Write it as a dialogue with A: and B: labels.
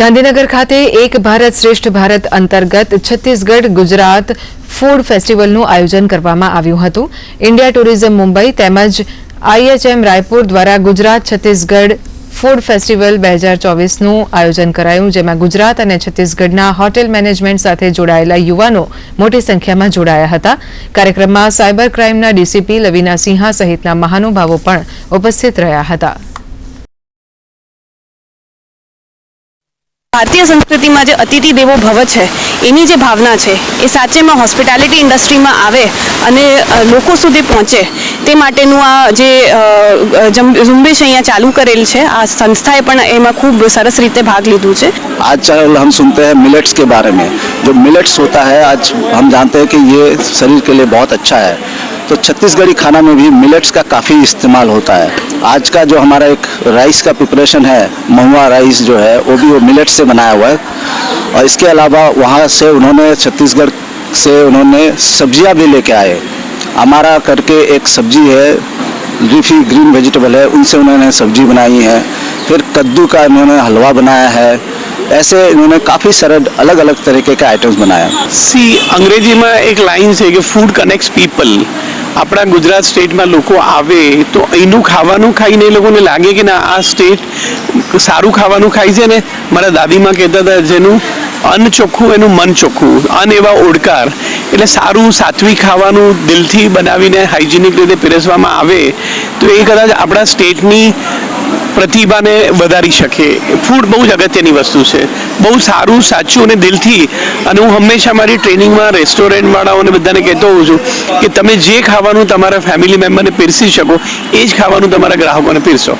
A: ગાંધીનગર ખાતે એક ભારત શ્રેષ્ઠ ભારત અંતર્ગત છત્તીસગઢ, ગુજરાત ફૂડ ફેસ્ટિવલનું આયોજન કરવામાં આવ્યું હતું. ઇન્ડિયા ટુરિઝમ મુંબઈ તેમજ આઈએચએમ રાયપુર દ્વારા ગુજરાત છત્તીસગઢ ફૂડ ફેસ્ટિવલ બે હજાર ચોવીસનું આયોજન કરાયું, જેમાં ગુજરાત અને છત્તીસગઢના હોટેલ મેનેજમેન્ટ સાથે જોડાયેલા યુવાનો મોટી સંખ્યામાં જોડાયા હતા. કાર્યક્રમમાં સાયબર ક્રાઇમના ડીસીપી લવિના સિંહા સહિતના મહાનુભાવો પણ ઉપસ્થિત રહ્યા હતા.
B: ભારતીય સંસ્કૃતિમાં જે અતિથિ દેવો ભવ છે એની જે ભાવના છે એ સાચેમાં હોસ્પિટાલિટી ઇન્ડસ્ટ્રીમાં આવે અને અ, લોકો સુધી પહોંચે તે માટેનું આ જે અ, અ, જમ- ઝુંબેશ અહીંયા ચાલુ કરેલ છે આ સંસ્થાએ પણ એમાં ખૂબ સરસ રીતે ભાગ લીધું છે
C: आजकल हम सुनते हैं मिलेट्स के बारे में जो मिलेट्स होता है आज हम जानते हैं कि ये शरीर के लिए बहुत अच्छा है तो छत्तीसगढ़ी खाना में भी मिलेट्स का काफ़ी इस्तेमाल होता है आज का जो हमारा एक राइस का प्रिपरेशन है, महुआ राइस जो है, वो भी वो मिलेट से बनाया हुआ है। और इसके अलावा वहाँ से उन्होंने छत्तीसगढ़ से उन्होंने सब्ज़ियाँ भी लेके आए। हमारा करके एक सब्ज़ी है लीफी ग्रीन वेजिटेबल है, उनसे उन्होंने सब्ज़ी बनाई है। फिर कद्दू का इन्होंने हलवा बनाया है। ऐसे इन्होंने काफ़ी सारे अलग अलग तरीके के आइटम्स बनाया सी
D: अंग्रेज़ी में एक लाइन है कि फ़ूड कनेक्ट्स पीपल આપણા ગુજરાત સ્ટેટમાં લોકો આવે તો અહીંનું ખાવાનું ખાઈને એ લોકોને લાગે કે ના, આ સ્ટેટ સારું ખાવાનું ખાય છે ને મારા દાદીમાં કહેતા હતા જેનું અન્ન ચોખ્ખું, એનું મન ચોખ્ખું, અન્ન એવા ઓડકાર. એટલે સારું સાત્વિક ખાવાનું દિલથી બનાવીને હાઇજેનિક રીતે પીરસવામાં આવે તો એ કદાચ આપણા સ્ટેટની પ્રતિભાને વધારી શકે. ફૂડ બહુ જ અગત્યની વસ્તુ છે. બહુ સારું, સાચું અને દિલથી. અને હું હંમેશા મારી ટ્રેનિંગમાં, રેસ્ટોરન્ટવાળાઓને બધાને કહેતો હોઉં છું કે તમે જે ખાવાનું તમારા ફેમિલી મેમ્બરને પીરસી શકો, એ જ ખાવાનું તમારા ગ્રાહકોને પીરસો.